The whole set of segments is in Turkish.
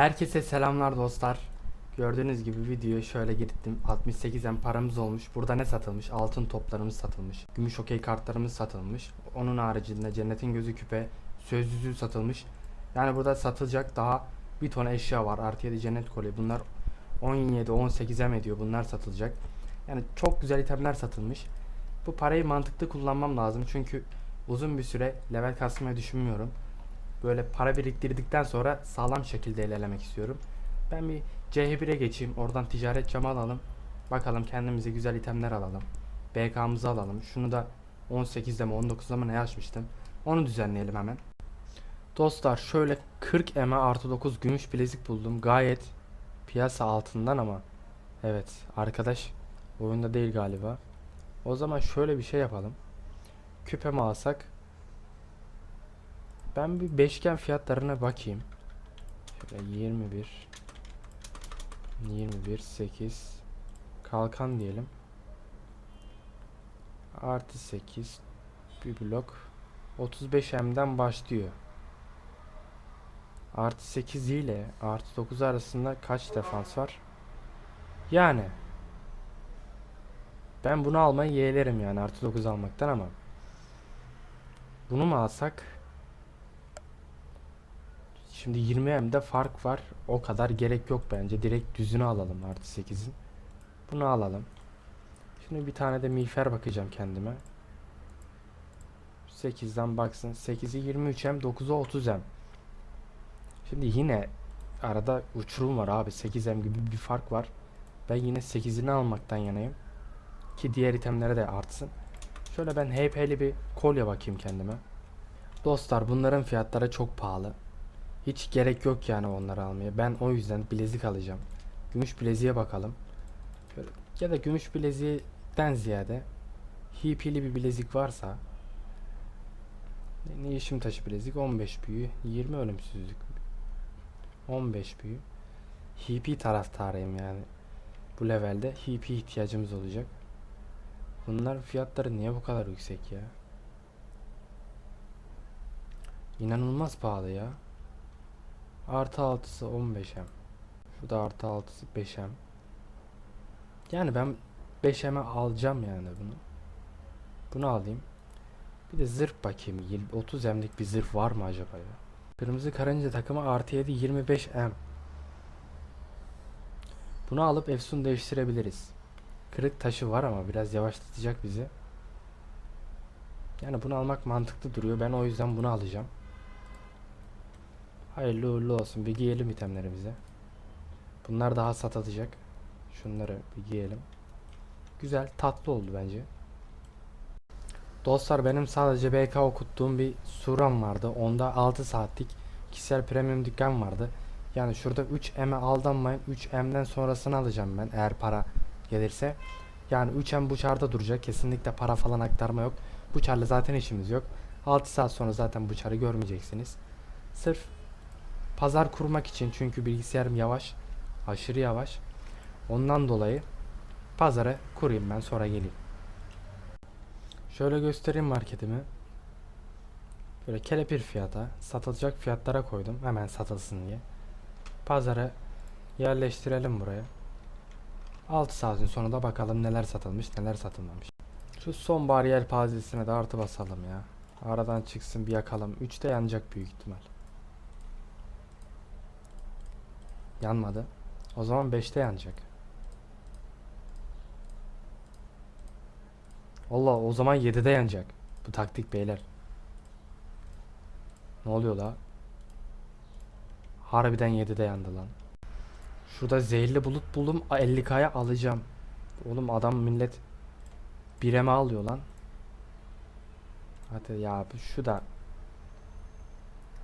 Herkese selamlar dostlar. Gördüğünüz gibi videoya şöyle gittim. 68'en paramız olmuş. Burada ne satılmış? Altın toplarımız satılmış. Gümüş okey kartlarımız satılmış. Onun haricinde cennetin gözü küpe, söz yüzüğü satılmış. Yani burada satılacak daha bir ton eşya var. Artı 7 cennet kolye. Bunlar 17 18'e ediyor. Bunlar satılacak. Yani çok güzel itemler satılmış. Bu parayı mantıklı kullanmam lazım. Çünkü uzun bir süre level kasmayı düşünmüyorum böyle para biriktirdikten sonra sağlam şekilde ilerlemek istiyorum. Ben bir CH1'e geçeyim. Oradan ticaret camı alalım. Bakalım kendimize güzel itemler alalım. BK'mızı alalım. Şunu da 18'de mi 19'da mı ne açmıştım. Onu düzenleyelim hemen. Dostlar şöyle 40 eme artı 9 gümüş bilezik buldum. Gayet piyasa altından ama. Evet arkadaş oyunda değil galiba. O zaman şöyle bir şey yapalım. Küpe alsak? Ben bir beşgen fiyatlarına bakayım. Şöyle 21 21 8 kalkan diyelim. Artı 8 bir blok 35M'den başlıyor. Artı 8 ile artı 9 arasında kaç defans var? Yani ben bunu almayı yeğlerim yani artı 9 almaktan ama bunu mu alsak? Şimdi 20M'de fark var. O kadar gerek yok bence. Direkt düzünü alalım artı 8'in. Bunu alalım. Şimdi bir tane de miğfer bakacağım kendime. 8'den baksın. 8'i 23M, 9'u 30M. Şimdi yine arada uçurum var abi. 8M gibi bir fark var. Ben yine 8'ini almaktan yanayım. Ki diğer itemlere de artsın. Şöyle ben HP'li bir kolye bakayım kendime. Dostlar bunların fiyatları çok pahalı. Hiç gerek yok yani onları almaya. Ben o yüzden bilezik alacağım. Gümüş bileziğe bakalım. Ya da gümüş bileziğinden ziyade HP'li bir bilezik varsa ne işim taşı bilezik? 15 büyü 20 ölümsüzlük. 15 büyü. HP taraftarıyım yani. Bu levelde HP ihtiyacımız olacak. Bunlar fiyatları niye bu kadar yüksek ya? İnanılmaz pahalı ya Artı 6'sı 15M. Şu da artı 6'sı 5M. Yani ben 5M'e alacağım yani bunu. Bunu alayım. Bir de zırh bakayım. 30 M'lik bir zırh var mı acaba ya? Kırmızı karınca takımı artı 7 25M. Bunu alıp Efsun değiştirebiliriz. Kırık taşı var ama biraz yavaşlatacak bizi. Yani bunu almak mantıklı duruyor. Ben o yüzden bunu alacağım. Hayırlı uğurlu olsun. Bir giyelim itemlerimize. Bunlar daha satılacak. Şunları bir giyelim. Güzel, tatlı oldu bence. Dostlar benim sadece BK okuttuğum bir suram vardı. Onda 6 saatlik kişisel premium dükkan vardı. Yani şurada 3M'e aldanmayın. 3M'den sonrasını alacağım ben eğer para gelirse. Yani 3M bu çarda duracak. Kesinlikle para falan aktarma yok. Bu çarla zaten işimiz yok. 6 saat sonra zaten bu çarı görmeyeceksiniz. Sırf pazar kurmak için çünkü bilgisayarım yavaş. Aşırı yavaş. Ondan dolayı pazara kurayım ben sonra geleyim. Şöyle göstereyim marketimi. Böyle kelepir fiyata, satılacak fiyatlara koydum hemen satılsın diye. Pazara yerleştirelim buraya. 6 saatin sonunda bakalım neler satılmış neler satılmamış. Şu son bariyer pazesine de artı basalım ya. Aradan çıksın bir yakalım. 3'te yanacak büyük ihtimal. Yanmadı. O zaman 5'te yanacak. Allah o zaman 7'de yanacak. Bu taktik beyler. Ne oluyor la? Harbiden 7'de yandı lan. Şurada zehirli bulut buldum. 50k'ya alacağım. Oğlum adam millet bireme alıyor lan. Hadi ya şu da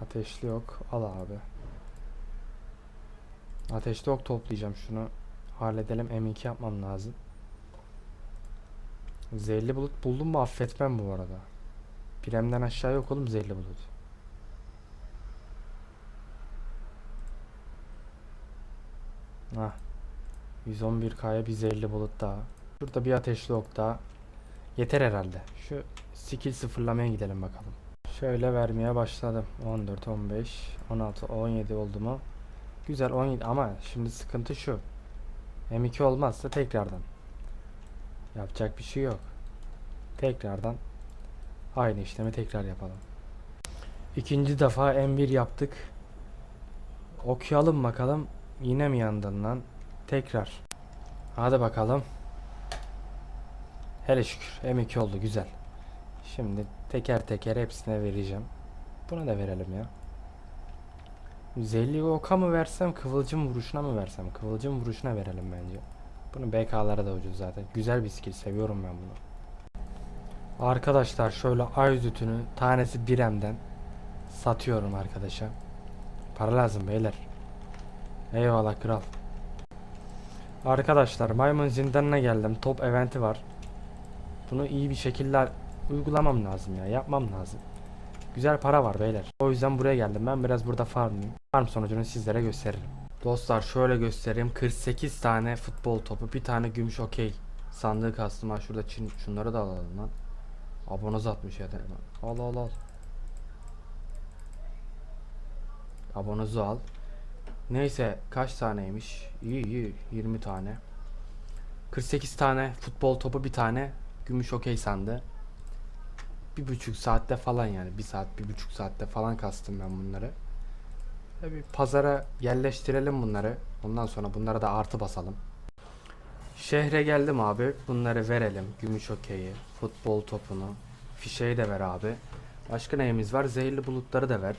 ateşli yok. Al abi. Ateşli ok toplayacağım şunu. Halledelim. M2 yapmam lazım. Zehirli bulut buldum mu affetmem bu arada. Piremden aşağı yok oğlum zehirli bulut. Hah. 111k'ya bir zehirli bulut daha. Şurada bir ateşli ok daha. Yeter herhalde. Şu skill sıfırlamaya gidelim bakalım. Şöyle vermeye başladım. 14, 15, 16, 17 oldu mu? Güzel 17 ama şimdi sıkıntı şu. M2 olmazsa tekrardan. Yapacak bir şey yok. Tekrardan aynı işlemi tekrar yapalım. İkinci defa M1 yaptık. Okuyalım bakalım. Yine mi yandın lan? Tekrar. Hadi bakalım. Hele şükür M2 oldu güzel. Şimdi teker teker hepsine vereceğim. Buna da verelim ya. Zelli oka mı versem kıvılcım vuruşuna mı versem? Kıvılcım vuruşuna verelim bence. Bunun BK'ları da ucuz zaten. Güzel bir skill seviyorum ben bunu. Arkadaşlar şöyle ay zütünü tanesi 1M'den satıyorum arkadaşa. Para lazım beyler. Eyvallah kral. Arkadaşlar maymun zindanına geldim. Top eventi var. Bunu iyi bir şekilde uygulamam lazım ya. Yapmam lazım. Güzel para var beyler. O yüzden buraya geldim. Ben biraz burada farmlayayım. Farm sonucunu sizlere gösteririm. Dostlar şöyle göstereyim. 48 tane futbol topu, bir tane gümüş okey. Sandığı kastım ha şurada çin, şunları da alalım lan. Abonoz atmış ya. Al al al. Abonozu al. Neyse kaç taneymiş? İyi iyi 20 tane. 48 tane futbol topu bir tane gümüş okey sandı. Bir buçuk saatte falan yani bir saat bir buçuk saatte falan kastım ben bunları. Tabi pazara yerleştirelim bunları. Ondan sonra bunlara da artı basalım. Şehre geldim abi. Bunları verelim. Gümüş okeyi, futbol topunu, fişeyi de ver abi. Başka neyimiz var? Zehirli bulutları da ver.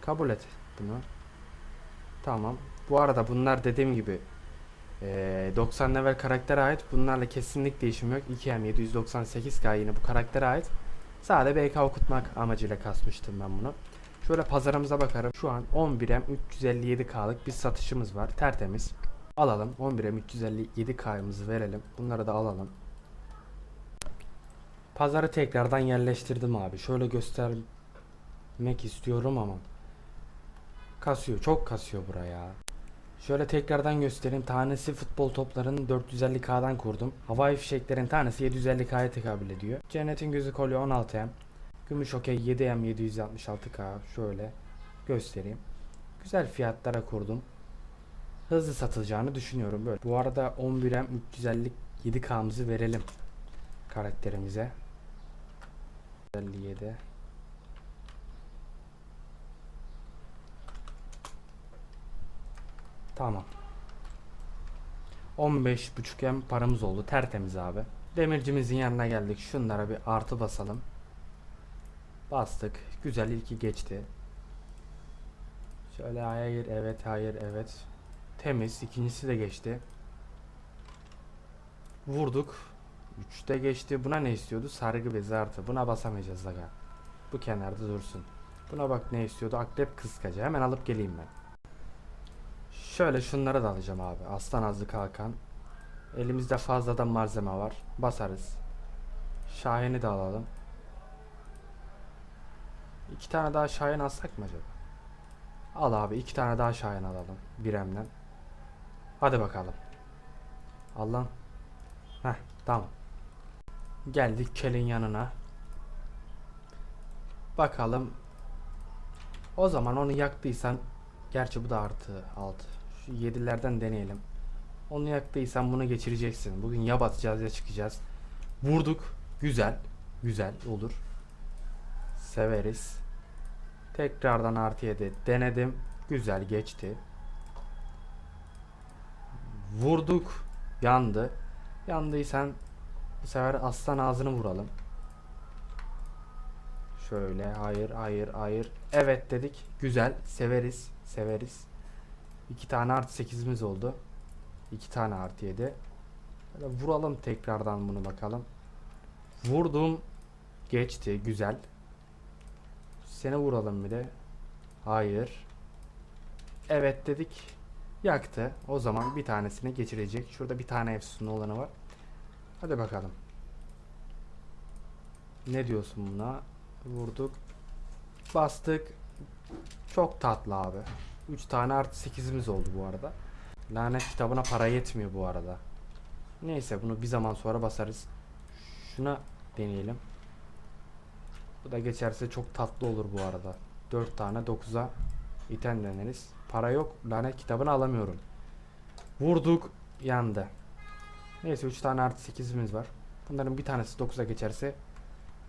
Kabul et bunu. Tamam. Bu arada bunlar dediğim gibi eee, 90 level karaktere ait. Bunlarla kesinlikle değişim yok. 2M 798K yine bu karaktere ait. Sadece BK okutmak amacıyla kasmıştım ben bunu. Şöyle pazarımıza bakarım. Şu an 11M 357K'lık bir satışımız var. Tertemiz. Alalım. 11M 357K'mızı verelim. Bunları da alalım. Pazarı tekrardan yerleştirdim abi. Şöyle göstermek istiyorum ama kasıyor. Çok kasıyor buraya. Şöyle tekrardan göstereyim. Tanesi futbol toplarının 450K'dan kurdum. Havai fişeklerin tanesi 750K'ya tekabül ediyor. Cennetin gözü kolye 16M. Gümüş okey 7M 766K. Şöyle göstereyim. Güzel fiyatlara kurdum. Hızlı satılacağını düşünüyorum böyle. Bu arada 11M 357K'mızı verelim karakterimize. 57 Tamam. 15.5 M paramız oldu. Tertemiz abi. Demircimizin yanına geldik. Şunlara bir artı basalım. Bastık. Güzel ilki geçti. Şöyle hayır evet hayır evet. Temiz. ikincisi de geçti. Vurduk. 3'te geçti. Buna ne istiyordu? Sargı bezi artı. Buna basamayacağız aga. Bu kenarda dursun. Buna bak ne istiyordu? Akrep kıskacı. Hemen alıp geleyim ben. Şöyle şunları da alacağım abi. Aslan azlı kalkan. Elimizde fazladan malzeme var. Basarız. Şahin'i de alalım. İki tane daha Şahin alsak mı acaba? Al abi iki tane daha Şahin alalım. Biremden. Hadi bakalım. Allah'ım. Heh tamam. Geldik kelin yanına. Bakalım. O zaman onu yaktıysan Gerçi bu da artı 6. Şu 7'lerden deneyelim. Onu yaktıysan bunu geçireceksin. Bugün ya batacağız ya çıkacağız. Vurduk. Güzel. Güzel olur. Severiz. Tekrardan artı 7 denedim. Güzel geçti. Vurduk. Yandı. Yandıysan bu sefer aslan ağzını vuralım. Şöyle hayır hayır hayır. Evet dedik. Güzel. Severiz. Severiz. İki tane artı 8'imiz oldu. İki tane artı 7. Böyle vuralım tekrardan bunu bakalım. Vurdum. Geçti. Güzel. Seni vuralım bir de. Hayır. Evet dedik. Yaktı. O zaman bir tanesini geçirecek. Şurada bir tane efsun olanı var. Hadi bakalım. Ne diyorsun buna? Vurduk. Bastık. Çok tatlı abi. 3 tane artı 8'imiz oldu bu arada. Lanet kitabına para yetmiyor bu arada. Neyse bunu bir zaman sonra basarız. Şuna deneyelim. Bu da geçerse çok tatlı olur bu arada. 4 tane 9'a İten deneriz. Para yok. Lanet kitabını alamıyorum. Vurduk. Yandı. Neyse 3 tane artı 8'imiz var. Bunların bir tanesi 9'a geçerse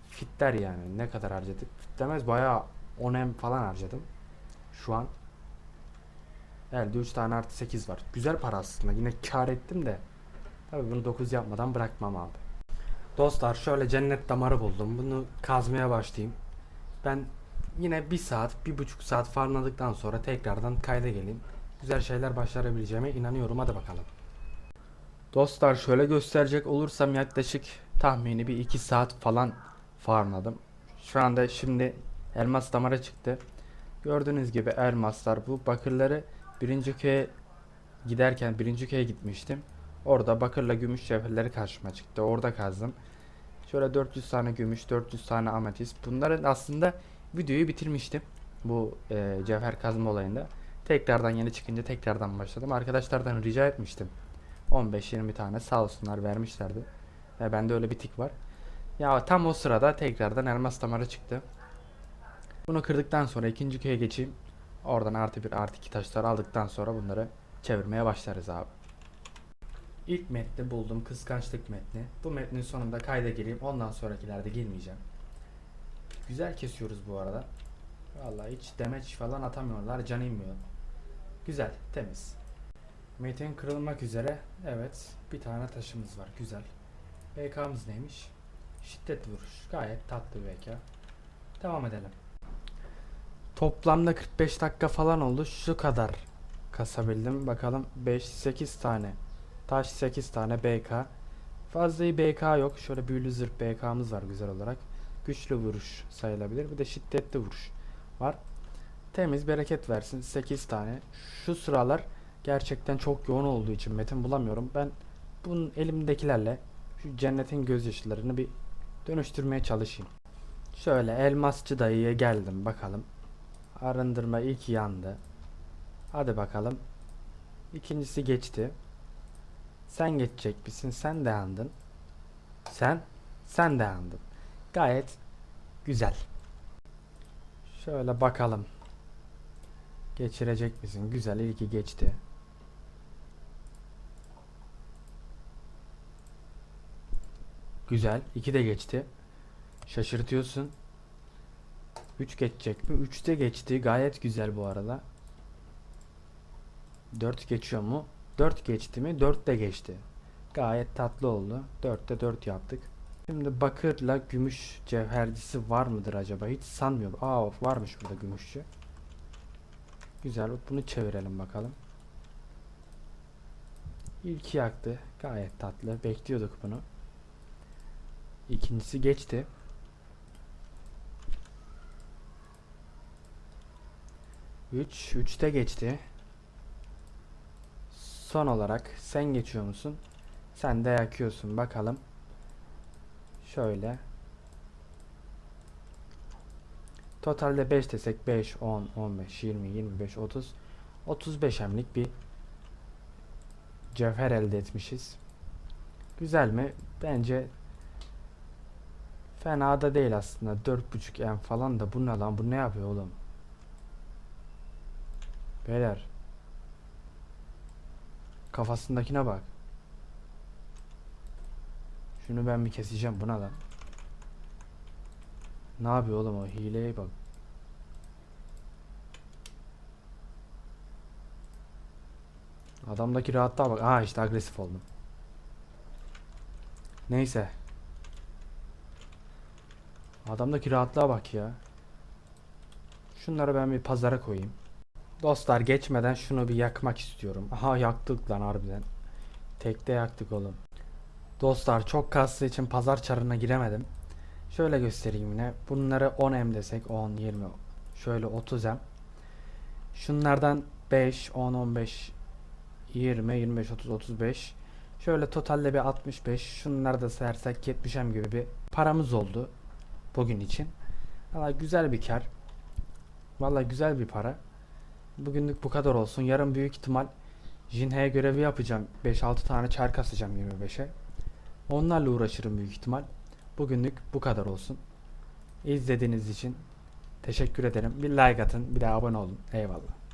fitler yani. Ne kadar harcadık? Fitlemez bayağı 10 em falan harcadım. Şu an. Elde 3 tane artı 8 var. Güzel para aslında. Yine kar ettim de. Tabii bunu 9 yapmadan bırakmam abi. Dostlar şöyle cennet damarı buldum. Bunu kazmaya başlayayım. Ben yine bir saat, bir buçuk saat farmladıktan sonra tekrardan kayda geleyim. Güzel şeyler başarabileceğime inanıyorum. Hadi bakalım. Dostlar şöyle gösterecek olursam yaklaşık tahmini bir 2 saat falan farmladım. Şu anda şimdi elmas damara çıktı. Gördüğünüz gibi elmaslar bu bakırları birinci köye giderken birinci köye gitmiştim. Orada bakırla gümüş cevherleri karşıma çıktı. Orada kazdım. Şöyle 400 tane gümüş, 400 tane ametist. Bunların aslında videoyu bitirmiştim. Bu e, cevher kazma olayında. Tekrardan yeni çıkınca tekrardan başladım. Arkadaşlardan rica etmiştim. 15-20 tane sağ olsunlar vermişlerdi. Ve bende öyle bir tik var. Ya tam o sırada tekrardan elmas damarı çıktı. Bunu kırdıktan sonra ikinci köye geçeyim. Oradan artı bir artı iki taşlar aldıktan sonra bunları çevirmeye başlarız abi. İlk metni buldum. Kıskançlık metni. Bu metnin sonunda kayda gireyim. Ondan sonrakilerde girmeyeceğim. Güzel kesiyoruz bu arada. Vallahi hiç demeç falan atamıyorlar. Can inmiyor. Güzel. Temiz. Metin kırılmak üzere. Evet. Bir tane taşımız var. Güzel. BK'mız neymiş? Şiddet vuruş. Gayet tatlı bir BK. Devam edelim. Toplamda 45 dakika falan oldu. Şu kadar kasabildim. Bakalım 5-8 tane. Taş 8 tane BK. Fazla iyi BK yok. Şöyle büyülü zırh BK'mız var güzel olarak. Güçlü vuruş sayılabilir. Bir de şiddetli vuruş var. Temiz bereket versin. 8 tane. Şu sıralar gerçekten çok yoğun olduğu için metin bulamıyorum. Ben bunun elimdekilerle şu cennetin gözyaşlarını bir dönüştürmeye çalışayım. Şöyle elmasçı dayıya geldim bakalım. Arındırma ilk yandı. Hadi bakalım. İkincisi geçti. Sen geçecek misin? Sen de yandın. Sen? Sen de yandın. Gayet güzel. Şöyle bakalım. Geçirecek misin? Güzel ilki geçti. Güzel. iki de geçti. Şaşırtıyorsun. 3 geçecek mi? 3 de geçti. Gayet güzel bu arada. 4 geçiyor mu? 4 geçti mi? 4 de geçti. Gayet tatlı oldu. 4'te 4 yaptık. Şimdi bakırla gümüş cevhercisi var mıdır acaba? Hiç sanmıyorum. Aa varmış burada gümüşçü. Güzel. Bunu çevirelim bakalım. İlki yaktı. Gayet tatlı. Bekliyorduk bunu. İkincisi geçti. Üç. Üçte geçti. Son olarak sen geçiyor musun? Sen de yakıyorsun bakalım. Şöyle. Totalde 5 desek 5, 10, 15, 20, 25, 30, 35 emlik bir cevher elde etmişiz. Güzel mi? Bence fena da değil aslında. 4.5 em falan da bu ne lan? Bu ne yapıyor oğlum? Beyler. Kafasındakine bak. Şunu ben bir keseceğim buna lan. Ne yapıyor oğlum o hileye bak. Adamdaki rahatlığa bak. Aa işte agresif oldum. Neyse. Adamdaki rahatlığa bak ya. Şunları ben bir pazara koyayım. Dostlar geçmeden şunu bir yakmak istiyorum. Aha yaktık lan harbiden. Tekte yaktık oğlum. Dostlar çok kaslı için pazar çarına giremedim. Şöyle göstereyim yine. Bunları 10M desek 10, 20, şöyle 30M. Şunlardan 5, 10, 15, 20, 25, 30, 35. Şöyle totalde bir 65. Şunları da sayarsak 70M gibi bir paramız oldu. Bugün için. Valla güzel bir kar. Valla güzel bir para. Bugünlük bu kadar olsun. Yarın büyük ihtimal Jinhe'ye görevi yapacağım. 5-6 tane çar kasacağım 25'e. Onlarla uğraşırım büyük ihtimal. Bugünlük bu kadar olsun. İzlediğiniz için Teşekkür ederim. Bir like atın, bir de abone olun. Eyvallah.